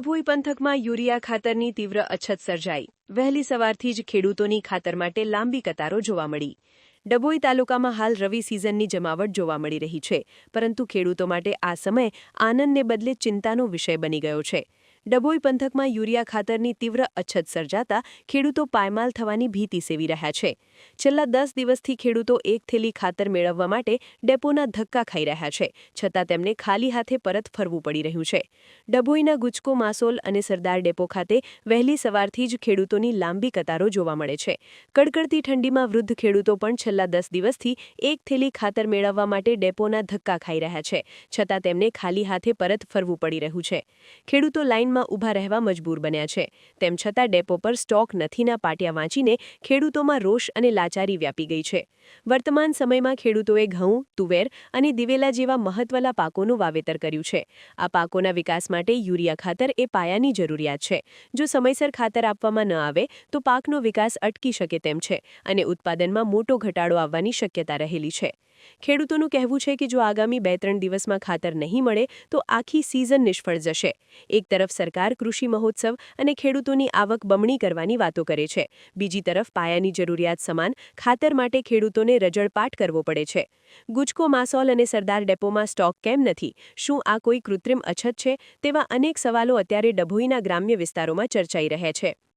ડભોઈ પંથકમાં યુરિયા ખાતરની તીવ્ર અછત સર્જાઈ. વહેલી સવારથી જ ખેડૂતોની ખાતર માટે લાંબી કતારો જોવા મળી. ડભોઈ તાલુકામાં હાલ રવિ સિઝનની જમાવટ જોવા મળી રહી છે, પરંતુ ખેડૂતો માટે આ સમય આનંદને બદલે ચિંતાનો વિષય બની ગયો છે. ડભોઈ પંથકમાં યુરિયા ખાતરની તીવ્ર અછત સર્જાતા ખેડૂતો પાયમાલ થવાની ભીતિ સેવી રહ્યા છે. છેલ્લા દસ દિવસથી ખેડૂતો એક થેલી ખાતર મેળવવા માટે ડેપોના ધક્કા ખાઈ રહ્યા છે, છતાં તેમને ખાલી હાથે પરત ફરવું પડી રહ્યું છે. ડભોઈના ગુજકો માસોલ અને સરદાર ડેપો ખાતે વહેલી સવારથી જ ખેડૂતોની લાંબી કતારો જોવા મળે છે. કડકડતી ઠંડીમાં વૃદ્ધ ખેડૂતો પણ છેલ્લા દસ દિવસથી એક થેલી ખાતર મેળવવા માટે ડેપોના ધક્કા ખાઈ રહ્યા છે, છતાં તેમને ખાલી હાથે પરત ફરવું પડી રહ્યું છે. ખેડૂતો લાઇનમાં ઊભા રહેવા મજબૂર બન્યા છે. તેમ છતાં ડેપો પર સ્ટોક નથીના પાટિયા વાંચીને ખેડૂતોમાં રોષ અને લાચારી વ્યાપી ગઈ છે. વર્તમાન સમયમાં ખેડૂતોએ ઘઉં, તુવેર અને દિવેલા જેવા મહત્વના પાકોનું વાવેતર કર્યું છે. આ પાકોના વિકાસ માટે યુરિયા ખાતર એ પાયાની જરૂરિયાત છે. જો સમયસર ખાતર આપવામાં ન આવે, તો પાકનો વિકાસ અટકી શકે તેમ છે અને ઉત્પાદનમાં મોટો ઘટાડો આવવાની શક્યતા રહેલી છે. ખેડૂતોનું કહેવું છે કે જો આગામી બે ત્રણ દિવસમાં ખાતર નહીં મળે, તો આખી સિઝન નિષ્ફળ જશે. એક તરફ સરકાર કૃષિ મહોત્સવ અને ખેડૂતોની આવક બમણી કરવાની વાતો કરે છે. બીજી તરફ પાયાની જરૂરિયાત સમાન ખાતર માટે ખેડૂતોને રજળપાટ કરવો પડે છે. ગુજકો માસોલ અને સરદાર ડેપોમાં સ્ટોક કેમ નથી? શું આ કોઈ કૃત્રિમ અછત છે? તેવા અનેક સવાલો અત્યારે ડભોઈના ગ્રામ્ય વિસ્તારોમાં ચર્ચાઈ રહ્યા છે.